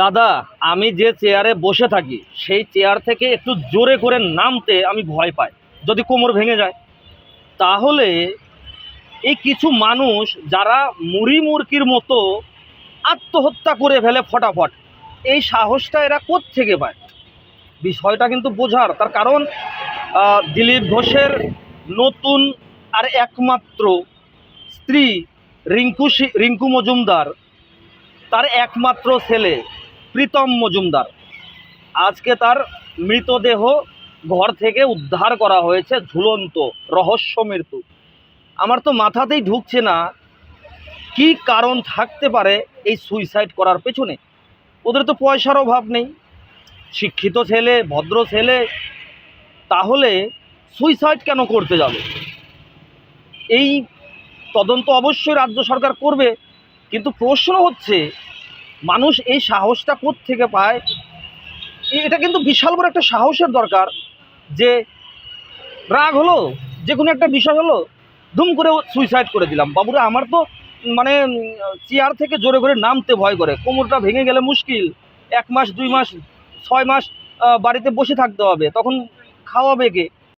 দাদা, আমি যে চেয়ারে বসে থাকি, সেই চেয়ার থেকে একটু জোরে করে নামতে আমি ভয় পাই, যদি কোমর ভেঙে যায়। তাহলে এই কিছু মানুষ যারা মুড়ি মুরকির মতো আত্মহত্যা করে ফেলে ফটাফট, এই সাহসটা এরা থেকে পায়? বিষয়টা কিন্তু বোঝার, তার কারণ দিলীপ ঘোষের নতুন আর একমাত্র স্ত্রী রিঙ্কু রিঙ্কু মজুমদার, তার একমাত্র ছেলে। প্রীতম মজুমদার। আজকে তার মৃতদেহ ঘর থেকে উদ্ধার করা হয়েছে ঝুলন্ত, রহস্য মৃত্যু। আমার তো মাথাতেই ঢুকছে না কি কারণ থাকতে পারে এই সুইসাইড করার পেছনে। ওদের তো পয়সার অভাব নেই। শিক্ষিত ছেলে, ভদ্র ছেলে, তাহলে সুইসাইড কেন করতে যাবে? এই তদন্ত অবশ্যই রাজ্য সরকার করবে, কিন্তু প্রশ্ন হচ্ছে মানুষ এই সাহসটা থেকে পায়? এটা কিন্তু বিশাল বড় একটা সাহসের দরকার যে রাগ হলো, যে কোনো একটা বিষয় হলো দুম করে সুইসাইড করে দিলাম। বাবুরা, আমার তো মানে চেয়ার থেকে জোরে করে নামতে ভয় করে। কোমরটা ভেঙে গেলে মুশকিল। এক মাস, দুই মাস, ছয় মাস বাড়িতে বসে থাকতে হবে। তখন খাওয়াবে কে?